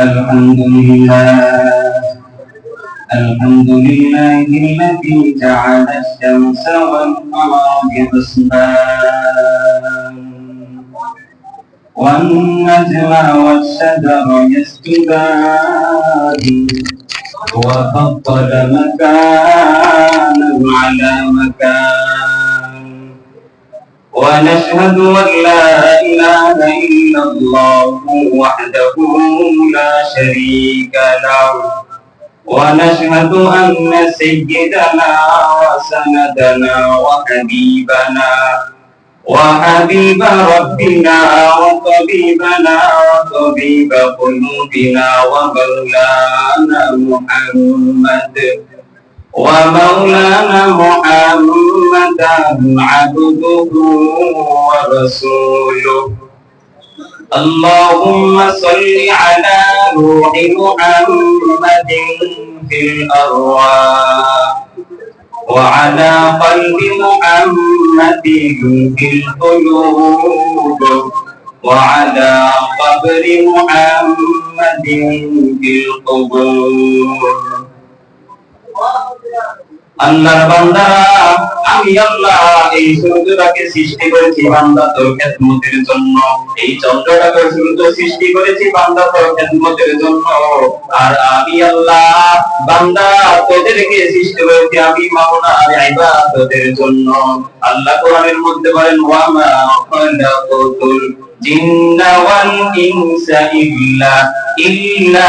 الحمد لله الحمد لله الذي جعل الشمس والقمر بحسبان والنجم والشجر يسجدان وفضل مكانا على مكان. ونشهد أن لا إله إلا الله وحده لا شريك له. ونشهد أن سيدنا وسندنا وحبيبنا وحبيب ربنا وطبيبنا وطبيب قلوبنا ومولانا محمد ومولانا محمد عبده ورسوله اللهم صل على روح محمد في الأرواح وعلى قلب محمد في القلوب وعلى قبر محمد في القبور আল্লাহর বান্দা আমি আল্লাহ এই সূর্যটাকে সৃষ্টি করেছি বান্দা তোর খেদমতের জন্য। এই চন্দ্রটাকে সূর্য সৃষ্টি করেছি বান্দা তোর খেদমতের জন্য। আর আমি আল্লাহ বান্দা তোদেরকে সৃষ্টি করেছি, আমি জন্য। আল্লাহ কোরআনের মধ্যে বলেন, ওয়া মা খালাকাতুল জিন্না ইনসা ইল্লা ইল্লা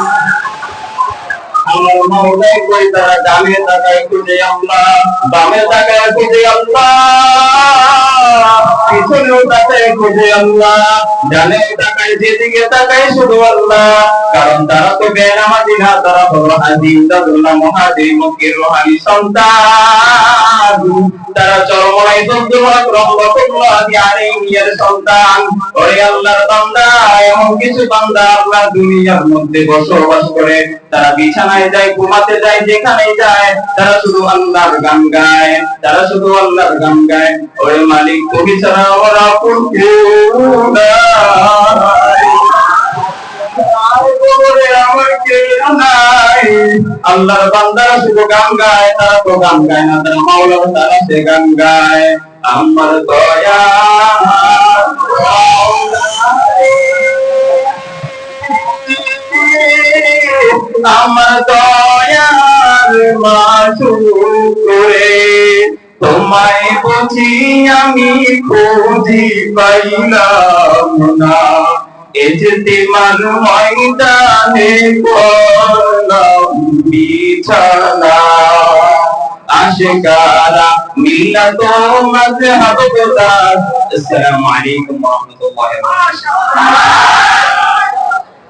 আমার মাওলাই কই তারা ডানে তাকায় আল্লাহ বামে তাকায় খুঁজে আল্লাহ পিছনেও তাকায় আল্লাহ ডানে তাকায়, যেদিকে তাকায় শুধু আল্লাহ কারণ তারা তো বেনামাজি না, তারা হলো হাজি দাদুল্লাহ রোহানি সন্তান। তারা চরমরাই দন্দুমাক রহমতুল্লাহ সন্তান। ওরে আল্লাহর বান্দা, এমন কিছু বান্দা আল্লাহ দুনিয়ার মধ্যে বসবাস করে, তারা বিছানায় যায়, ঘুমাতে যায় যেখানে যায়, তারা শুধু আল্লাহর গান গায়, তারা শুধু আল্লাহর গান গায়। ওরে মালিক, তুমি ছাড়া নাই। আল্লাহর বান্দারা শুধু গান গায়, তারা তো গান গায় না, তারা মাওলার তারা সে গান গায়। আমার দয়া। আমার দয়ার মাসুক করে তোমায় বুঝি আমি খুঁজি পাইলাম না। ইজতিমার ময়দানে করলাম বিছানা, আশিকারা মিল্লাত মাযহাবগুলা আসসালামু আলাইকুম ওয়া রাহমাতুল্লাহি ওয়া বারাকাতুহু।